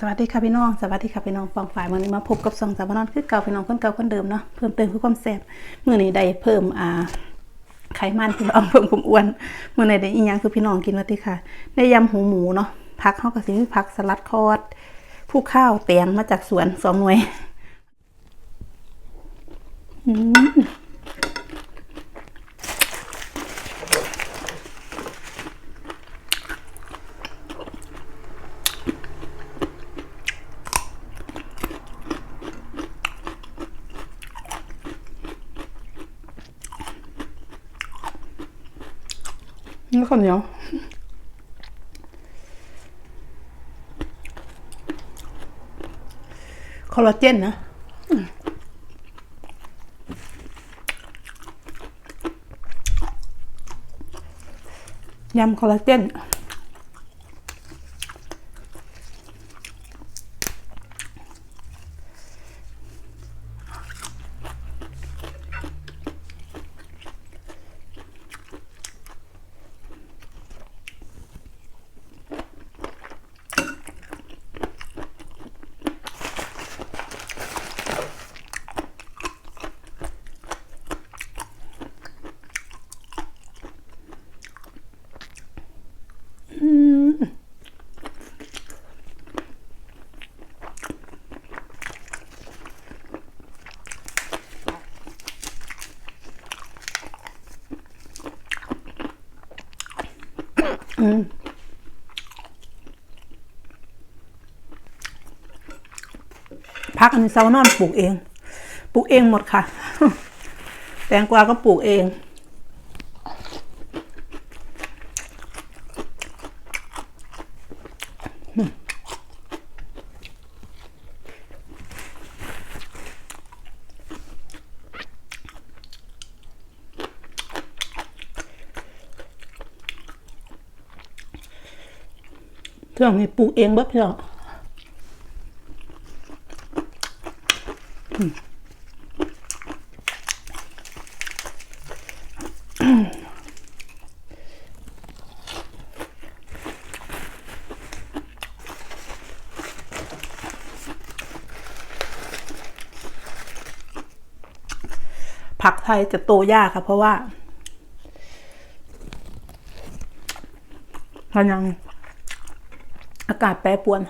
สวัสดีค่ะพี่น้องสวัสดีค่ะพี่น้องฟองฝ่ายวันนี้มาพบกับสองสาวบ้านคือเก่าพี่น้องคนเก่าคนเดิมเนาะเพิ่มเติมคือความแซ่บมื่อนี้ได้เพิ่มอ่าไขมันพี่น้องเพิ่มความอ้วนมื่อไหนได้อีหยังคือพี่น้องกินวัติค่ะได้ยำหูหมูเนาะพักเข้ากับสิมีพักสลัดคอดผู้ข้าวแตงมาจากสวนสองหน่วยอืม นี่ข้าวเหนียวคอลลาเจนนะยำคอลลาเจน พักอันนี้เซานอนปลูกเอง ปลูกเองหมดค่ะ แตงกวาก็ปลูกเอง เครื่องนี้ปลูกเองเบิดเพื่อผักไทยจะโตยากค่ะเพราะว่ามันยัง อากาศแปรปรวน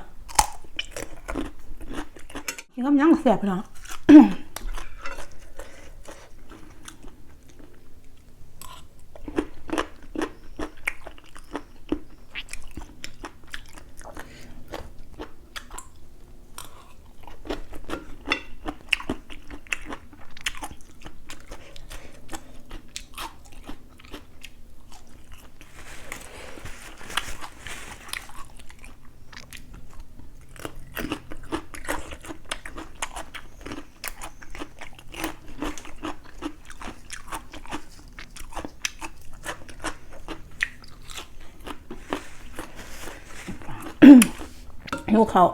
กินก็ยังแสบเนาะ หิวเขาว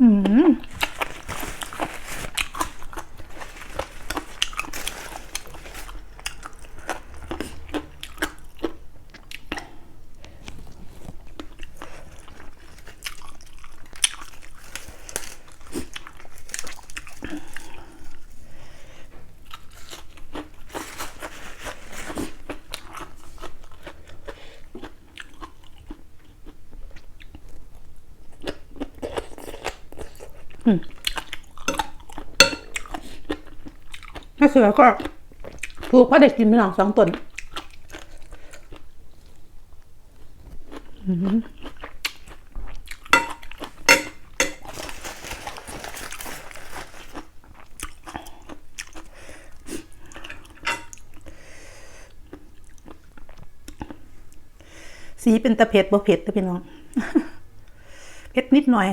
อืม แม่เสือก็ปลูกเพราะเด็กกินไปหนองสองตนสีเป็นตะเผ็ดบ่เผ็ดตะพี่น้อง เผ็ดนิดหน่อย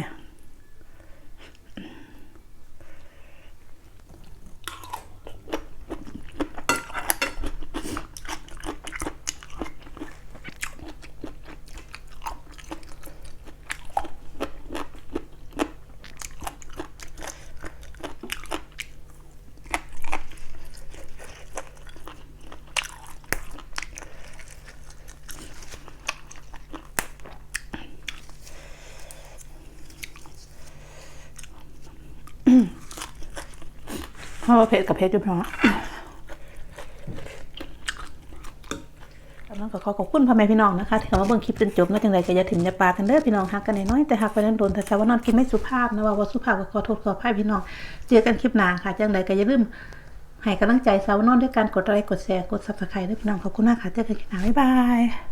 ราะว่าเผ็ดกับเผ็ดอยู่เพระแล้วก็ขอขอบคุณพ่อแม่พี่น้องนะคะที่เข้ามาเบิ่งคลิปจนจบแล้วจังไดก็อย่าถิ่มอย่าปากันเด้อพี่น้องฮักกันน้อยแต่ฮักไปนั้นโดนแต่ชาว่านอนกินไม่สุภาพนะว่าว่าสุภาพก็ขอโทษขออภัยพี่น้องเจอกันคลิปหน้าค่ะจังไดก็อย่าลืมให้กำลังใจสาวนอนด้วยการกดไลค์กดแชร์กด Subscribe ด้วยพี่น้องขอบคุณมากค่ะเจอกันคลิปหน้าบ๊ายบาย